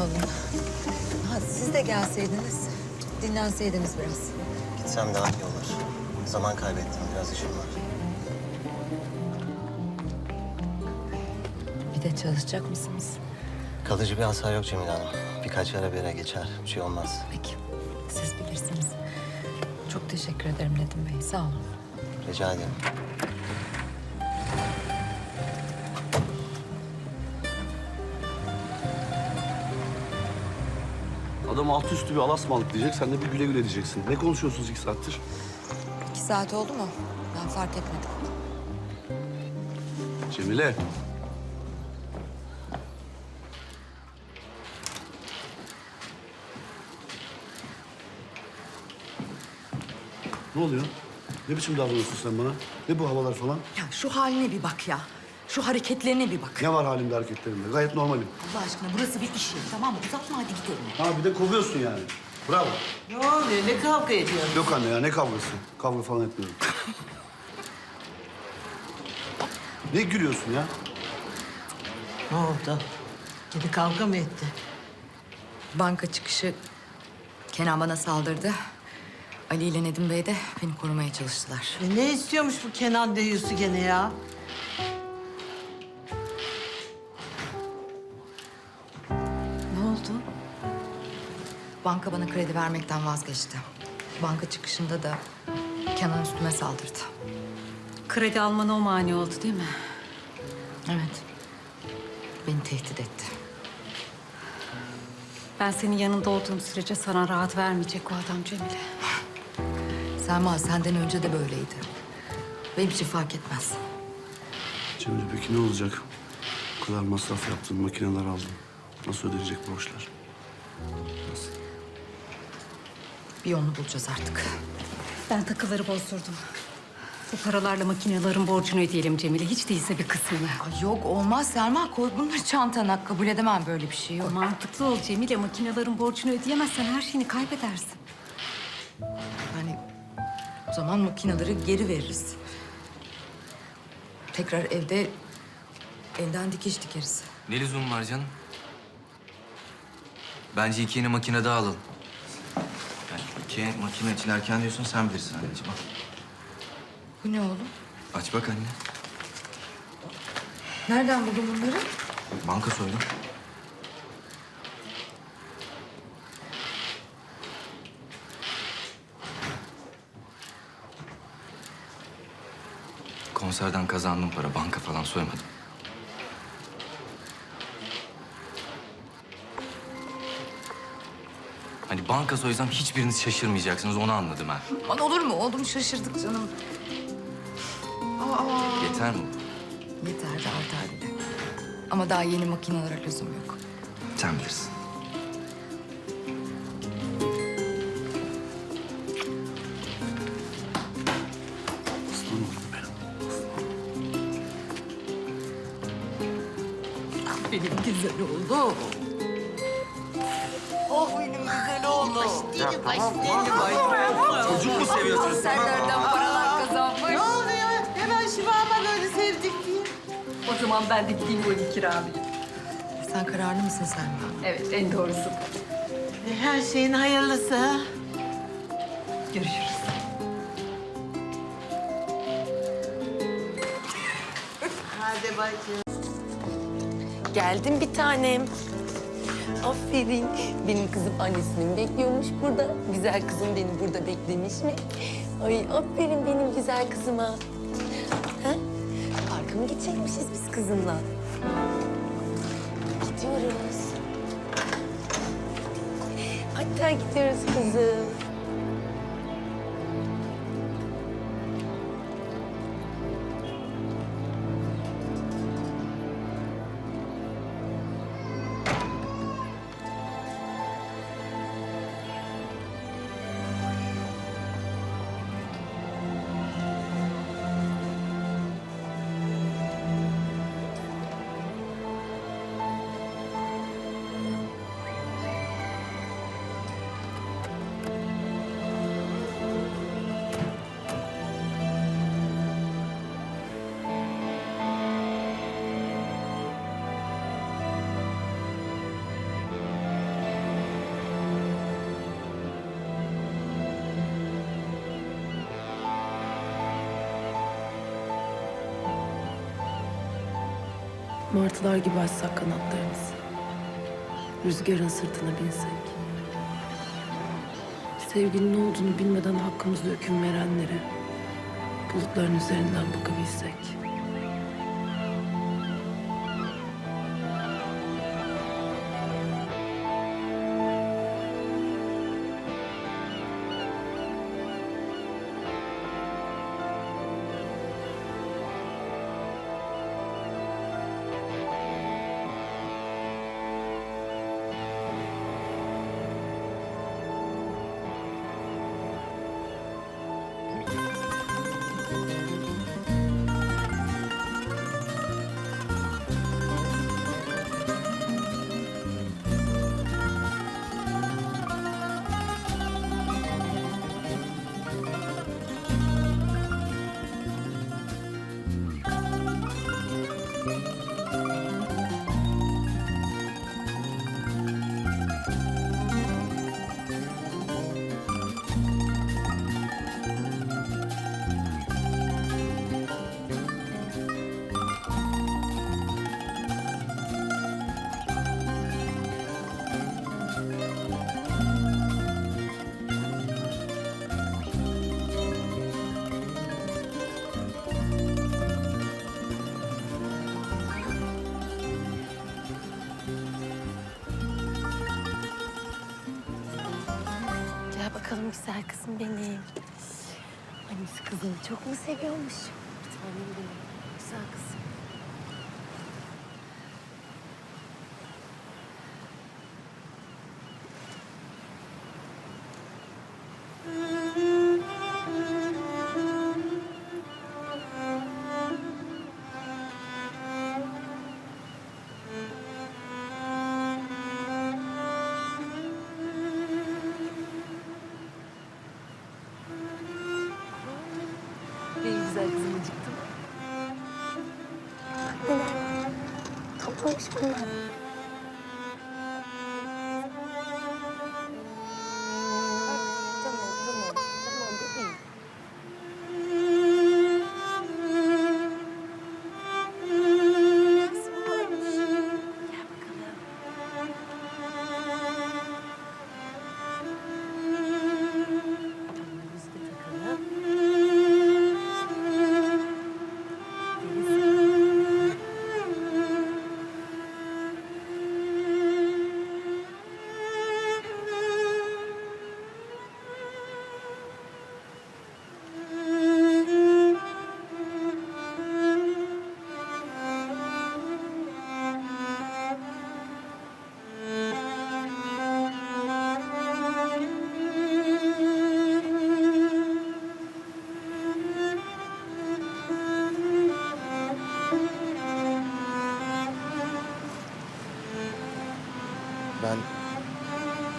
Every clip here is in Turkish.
olun. Ha, siz de gelseydiniz, dinlenseydiniz biraz. Gitsem daha iyi olur. Zaman kaybettim. Biraz işim var. Bir de çalışacak mısınız? Kalıcı bir hasar yok Cemile Hanım. Birkaç ara bir yere geçer. Bir şey olmaz. Peki, siz bilirsiniz. Çok teşekkür ederim Nedim Bey, sağ olun. Rica ederim. Adam altı üstü bir alasmalık diyecek, sen de bir güle güle diyeceksin. Ne konuşuyorsunuz iki saattir? İki saat oldu mu? Ben fark etmedim. Cemile. Ne oluyor? Ne biçim davranıyorsun sen bana? Ne bu havalar falan? Ya şu haline bir bak ya. Şu hareketlerine bir bak. Ne var halimde hareketlerimde? Gayet normalim. Allah aşkına burası bir iş yeri tamam mı? Uzatma hadi gidelim. Ha bir de kovuyorsun yani. Bravo. Ne oluyor? Ne kavga ediyorsun? Yok anne ya ne kavgası? Kavga falan etmiyorum. ne gülüyorsun ya? Ne oldu? Gidi kavga mı etti? Banka çıkışı Kenan bana saldırdı. Ali ile Nedim Bey de beni korumaya çalıştılar. E ne istiyormuş bu Kenan deyiyorsu gene ya? Banka bana kredi vermekten vazgeçti. Banka çıkışında da Kenan üstüme saldırdı. Kredi almana o mani oldu değil mi? Evet. Beni tehdit etti. Ben senin yanında olduğum sürece sana rahat vermeyecek o adam Cemile. Selma senden önce de böyleydi. Benim için fark etmez. Cemile peki ne olacak? Bu kadar masraf yaptın, makineler aldın. Nasıl ödenecek borçlar? Bir yolunu bulacağız artık. Ben takıları bozdurdum. Bu paralarla makinelerin borcunu ödeyelim Cemile. Hiç değilse bir kısmını. Ay yok olmaz Selma koy bunları çantana. Kabul edemem böyle bir şey yok. Mantıklı ol Cemile. Makinelerin borcunu ödeyemezsen her şeyini kaybedersin. Yani o zaman makineleri geri veririz. Tekrar evde elden dikiş dikeriz. Ne lüzum var canım? Bence iki yeni makine daha alalım. İki makine için erken diyorsun sen bilirsin anneciğim. Al. Bu ne oğlum? Aç bak anne. Nereden buldun bunları? Banka soydum. Konserden kazandığım para. Banka falan soymadım. Banka soysam hiçbiriniz şaşırmayacaksınız. Onu anladım ben. Aman olur mu? Oğlum şaşırdık canım. Aa, Yeter mi? yeter de artar bile. Ama daha yeni makinelere lüzum yok. Sen bilirsin. Benim. Güzel oğlum. Oh benim güzel oğlum. Çocuk mu seviyorsun? Konserlerden paralar kazanmış. Ne oluyor? Hemen şifama böyle sevdik diye. O zaman ben de gideyim bu evi kiralayayım. Sen kararlı mısın Selma? Evet, en doğrusu. E, her şeyin hayırlısı. ha? Görüşürüz. Hadi bacım. Geldim bir tanem. Aferin. Benim kızım annesini bekliyormuş burada? Güzel kızım beni burada beklemiş mi? Ay aferin benim güzel kızıma. Ha? Parka mı gidecekmişiz biz kızımla? Gidiyoruz. Hatta gidiyoruz kızım. Martılar gibi açsak kanatlarımızı. Rüzgarın sırtına binsek. Sevginin olduğunu bilmeden hakkımızda hüküm verenlere bulutların üzerinden bakabilsek. Bakalım güzel kızım benim. Annesi kızını çok mu seviyormuş? Bir tanem benim. Güzel kızım.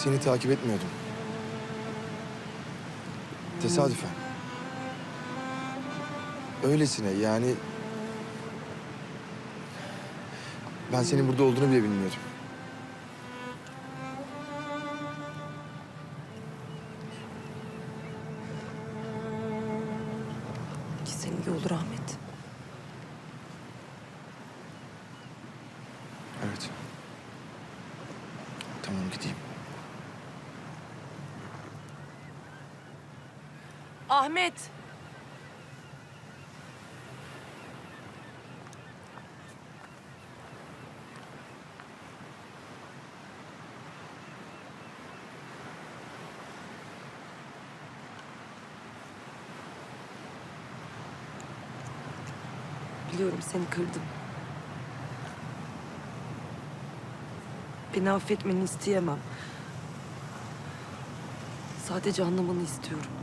Seni takip etmiyordum. Tesadüfen. Öylesine yani... Ben senin burada olduğunu bile bilmiyordum. Gitsen iyi olur Ahmet. Evet. Tamam gideyim. Ahmet! Biliyorum seni kırdım. Beni affetmeni isteyemem. Sadece anlamanı istiyorum.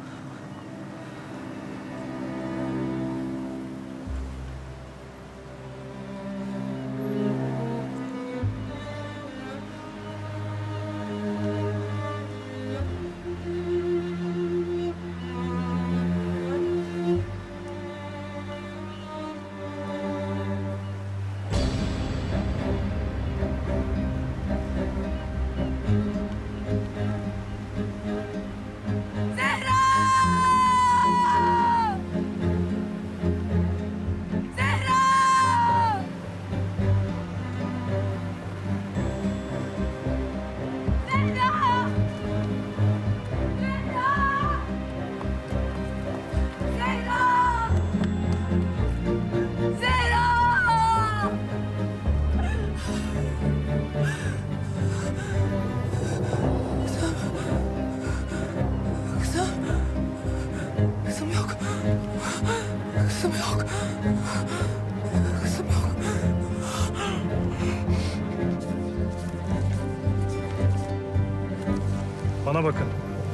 Bana bakın.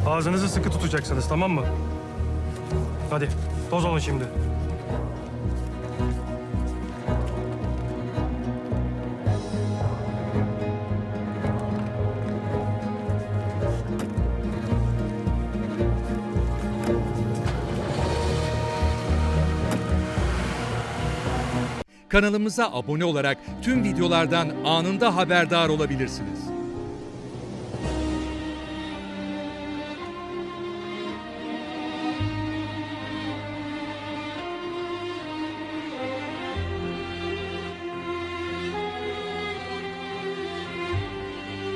Ağzınızı sıkı tutacaksınız tamam mı? Hadi toz olun şimdi. Kanalımıza abone olarak tüm videolardan anında haberdar olabilirsiniz.